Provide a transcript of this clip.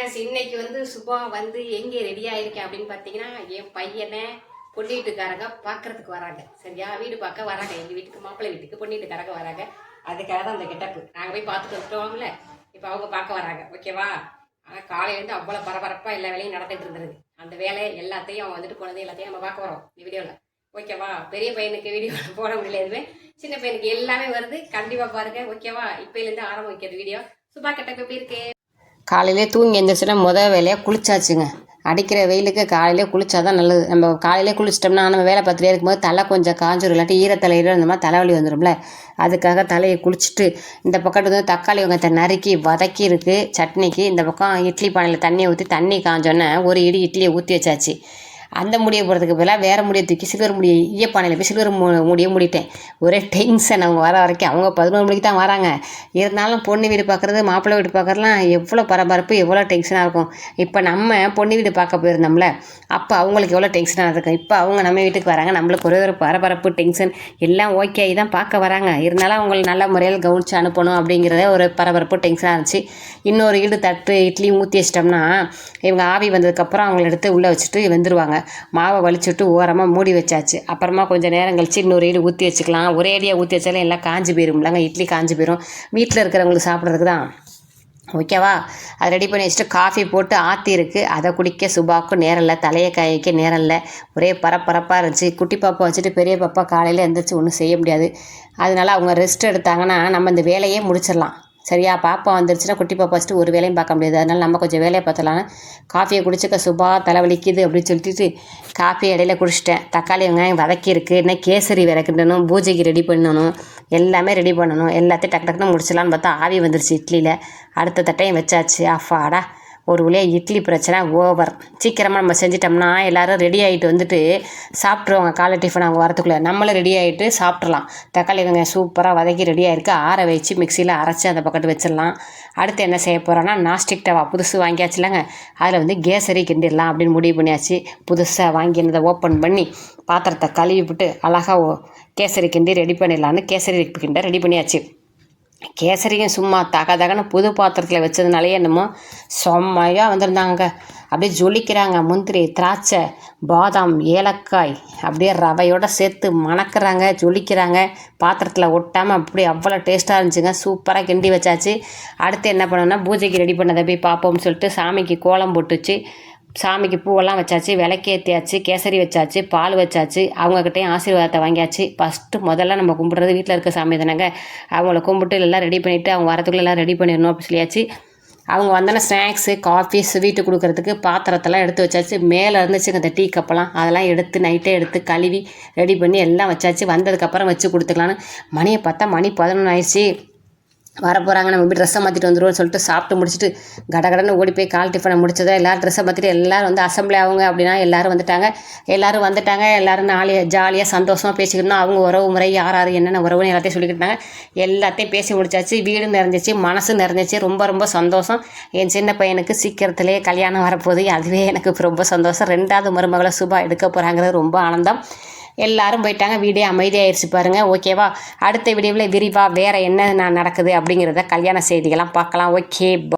Friends இன்னைக்கு வந்து சுபா வந்து எங்கே ரெடி ஆயிருக்கேன் அப்படின்னு பார்த்தீங்கன்னா என் பையனை பொண்ணு வீட்டுக்காரங்க பார்க்கறதுக்கு வராங்க. சரியா? வீடு பார்க்க வராங்க. எங்கள் வீட்டுக்கு மாப்பிள்ளை வீட்டுக்கு பொண்ணு வீட்டுக்காரங்க வராங்க. அதுக்காக தான் அந்த கெட்டப்பு நாங்கள் போய் பார்த்துட்டு வந்துட்டோம்ல. இப்போ அவங்க பார்க்க வராங்க. ஓகேவா ஆனால் காலையிலேருந்து அவ்வளோ பரபரப்பாக எல்லா வேலையும் நடந்துகிட்டு இருந்தது. அந்த வேலையை எல்லாத்தையும் அவன் வந்துட்டு போனது எல்லாத்தையும் நம்ம பார்க்க வரோம் இந்த வீடியோவில் ஓகேவா பெரிய பையனுக்கு வீடியோ போட முடியல எதுவுமே. சின்ன பையனுக்கு எல்லாமே வருது. கண்டிப்பாக பாருங்க. ஓகேவா இப்போலேருந்து ஆரம்பிக்கிறது வீடியோ. சுபா கெட்டப்பு எப்படி இருக்கு காலையிலே தூங்கி எழுந்திரிச்சோன்னா முத வேலையாக குளிச்சாச்சுங்க. அடிக்கிற வெயிலுக்கு காலையிலே குளிச்சா தான் நல்லது. நம்ம காலையிலே குளிச்சிட்டோம்னா நம்ம வேலை பார்த்துட்டே இருக்கும்போது தலை கொஞ்சம் காஞ்சிரும் இல்லாட்டி ஈரத்தலையில் இந்த மாதிரி தலைவலி வந்துடும்ல அதுக்காக தலையை குளிச்சுட்டு இந்த பக்கம் வந்து தக்காளி வெங்காயத்தை நறுக்கி வதக்கி இருக்குது சட்னிக்கு இந்த பக்கம் இட்லி பானையில் தண்ணியை ஊற்றி தண்ணி காஞ்சோன்னே ஒரு இடி இட்லியை ஊற்றி வச்சாச்சு. அந்த முடியை போகிறதுக்கு பதிலாக வேறு முடியை தூக்கி சில்வர் முடியை ஈயப்பானையில் போய் சில்வர் மு முடியை மூடிட்டேன். ஒரே டென்ஷன் அவங்க வர வரைக்கும். அவங்க பதினோரு மணிக்கு தான் வராங்க. இருந்தாலும் பொண்ணு வீடு பார்க்குறது மாப்பிள்ளை வீடு பார்க்குறதுலாம் எவ்வளோ பரபரப்பு எவ்வளோ டென்ஷனாக இருக்கும். இப்போ நம்ம பொண்ணு வீடு பார்க்க போயிருந்தோம்ல அப்போ அவங்களுக்கு எவ்வளோ டென்ஷனாக இருக்கும். இப்போ அவங்க நம்ம வீட்டுக்கு வராங்க. நம்மளுக்கு ஒரே ஒரு பரபரப்பு டென்ஷன் எல்லாம் ஓகே தான் பார்க்க வராங்க. இருந்தாலும் அவங்களை நல்ல முறையில் கவனித்து அனுப்பணும் அப்படிங்கிறத ஒரு பரபரப்பு டென்ஷனாக இருந்துச்சு. இன்னொரு ஈடு தட்டு இட்லி ஊற்றி வச்சிட்டோம்னா இவங்க ஆவி வந்ததுக்கப்புறம் அவங்கள எடுத்து உள்ளே வச்சுட்டு வந்துடுவாங்க மாவை வலிச்சுட்டு ஓரமாக மூடி வச்சாச்சு. அப்புறமா கொஞ்சம் நேரம் கழிச்சு இன்னொரு இடி ஊற்றி வச்சுக்கலாம். ஒரே அடியாக ஊற்றி வச்சாலும் எல்லாம் காஞ்சி போயிரும்லங்க இட்லி காஞ்சி போயிடும் வீட்டில் இருக்கிறவங்களுக்கு சாப்பிட்றதுக்கு தான். ஓகேவா அதை ரெடி பண்ணி வச்சுட்டு காஃபி போட்டு ஆற்றி இருக்குது அதை குடிக்க சுபாக்கும் நேரம் இல்லை. தலையை காய வைக்க நேரம் இல்லை. ஒரே பரபரப்பாக இருந்துச்சு. குட்டி பாப்பா வச்சுட்டு பெரிய பாப்பா காலையில் எழுந்திரிச்சு ஒன்றும் செய்ய முடியாது. அதனால அவங்க ரெஸ்ட் எடுத்தாங்கன்னா நம்ம இந்த வேலையே முடிச்சிடலாம். சரியா பாப்பா வந்துருச்சுன்னா குட்டி பாப்பா ஃபஸ்ட்டு ஒரு வேலையும் பார்க்க முடியாது. அதனால நம்ம கொஞ்சம் வேலையை பார்த்தலாம் காஃபியை குடிச்சுக்க சுபா தலை வலிக்குது அப்படின்னு சொல்லிட்டு காஃபி இடையில குடிச்சிட்டேன். தக்காளி வெங்காயம் வதக்கியிருக்கு. என்ன இன்னும் கேசரி விறக்கிடணும் பூஜைக்கு ரெடி பண்ணணும். எல்லாமே ரெடி பண்ணணும். எல்லாத்தையும் டக்கு டக்குன்னு முடிச்சிடலான்னு பார்த்தா ஆவி வந்துருச்சு இட்லியில். அடுத்த தட்டையும் வச்சாச்சு. அஃபாடா ஒரு வழியாக இட்லி பிரச்சனை ஓவர் சீக்கிரமாக நம்ம செஞ்சிட்டோம்னா எல்லோரும் ரெடி ஆகிட்டு வந்துட்டு சாப்பிட்ருவாங்க காலை டிஃபன் அவங்க வரத்துக்குள்ளே. நம்மளும் ரெடி ஆகிட்டு சாப்பிட்றலாம் தக்காளி வெங்காயம் சூப்பராக வதக்கி ரெடி ஆகிருக்கு ஆற வச்சு மிக்சியில் அரைச்சி அந்த பக்கத்து வச்சிடலாம். அடுத்து என்ன செய்ய போகிறோன்னா நாஸ்டிக் டவா புதுசு வாங்கியாச்சுலங்க அதில் வந்து கேசரி கிண்டிடலாம் அப்படின்னு முடிவு பண்ணியாச்சு. புதுசாக வாங்கினதை ஓப்பன் பண்ணி பாத்திரத்தை கழுவி விட்டு அழகாக கேசரி கிண்டி ரெடி பண்ணிடலான்னு கேசரி கிண்ட ரெடி பண்ணியாச்சு. கேசரியும் சும்மா தக தகன்னு புது பாத்திரத்தில் வச்சதுனாலே என்னமோ செம்மையாக வந்திருந்தாங்க. அப்படியே ஜொலிக்கிறாங்க முந்திரி திராட்சை பாதாம் ஏலக்காய். அப்படியே ரவையோடு சேர்த்து மணக்கிறாங்க ஜொலிக்கிறாங்க. பாத்திரத்தில் ஒட்டாமல் அப்படி அவ்வளோ டேஸ்ட்டாக இருந்துச்சுங்க. சூப்பராக கிண்டி வச்சாச்சு. அடுத்து என்ன பண்ணோன்னா பூஜைக்கு ரெடி பண்ணதை போய் பார்ப்போம்னு சொல்லிட்டு சாமிக்கு கோலம் போட்டுச்சு. சாமிக்கு பூவெல்லாம் வச்சாச்சு விளக்கேற்றியாச்சு கேசரி வச்சாச்சு பால் வச்சாச்சு அவங்கக்கிட்டையும் ஆசீர்வாதத்தை வாங்கியாச்சு. ஃபஸ்ட்டு முதல்ல நம்ம கும்பிட்றது வீட்டில் இருக்க சாமி தானேங்க. அவங்கள கும்பிட்டு எல்லாம் ரெடி பண்ணிவிட்டு அவங்க வரத்துக்குள்ள எல்லாம் ரெடி பண்ணிடணும் அப்படி சொல்லியாச்சு. அவங்க வந்தோன்னே ஸ்நாக்ஸு காஃபி ஸ்வீட்டு கொடுக்கறதுக்கு பாத்திரத்தெல்லாம் எடுத்து வச்சாச்சு. மேலே இருந்துச்சுங்க இந்த டீ கப்பெல்லாம் அதெல்லாம் எடுத்து நைட்டே எடுத்து கழுவி ரெடி பண்ணி எல்லாம் வச்சாச்சு. வந்ததுக்கப்புறம் வச்சு கொடுத்துக்கலான்னு மணியை பார்த்தா மணி பதினொன்று ஆயிடுச்சு. வரப்போகிறாங்க நம்ம போய் ட்ரெஸ்ஸை மாற்றிட்டு வந்துடுவோம்னு சொல்லிட்டு சாப்பிட்டு முடிச்சுட்டு கடகடன்னு ஓடி போய் கால் டிஃபனை முடிச்சதை எல்லோரும் ட்ரெஸ்ஸை மாற்றிட்டு எல்லோரும் வந்து அசம்பிளி ஆகுங்க அப்படின்னா எல்லோரும் வந்துட்டாங்க. எல்லோரும் வந்துட்டாங்க எல்லோரும் நாளைய ஜாலியாக சந்தோஷமாக பேசிக்கிட்டோம் அவங்க உறவு முறை யார் யார் என்னென்ன உறவுன்னு எல்லாத்தையும் சொல்லிக்கிட்டாங்க எல்லாத்தையும் பேசி முடிச்சாச்சு. வீடு நிறைஞ்சிச்சு மனசு நிறைஞ்சிச்சு. ரொம்ப ரொம்ப சந்தோஷம். என் சின்ன பையனுக்கு சீக்கிரத்துலேயே கல்யாணம் வரப்போகுது. அதுவே எனக்கு ரொம்ப சந்தோஷம். ரெண்டாவது மருமகளை சுபா எடுக்க போகிறாங்கிறது ரொம்ப ஆனந்தம். எல்லாரும் போயிட்டாங்க. வீடே அமைதியாயிருச்சு பாருங்கள் ஓகேவா அடுத்த வீடியோவில் விரிவாக வேறு என்ன நான் நடக்குது அப்படிங்கிறத கல்யாண செய்திகள்லாம் பார்க்கலாம். ஓகே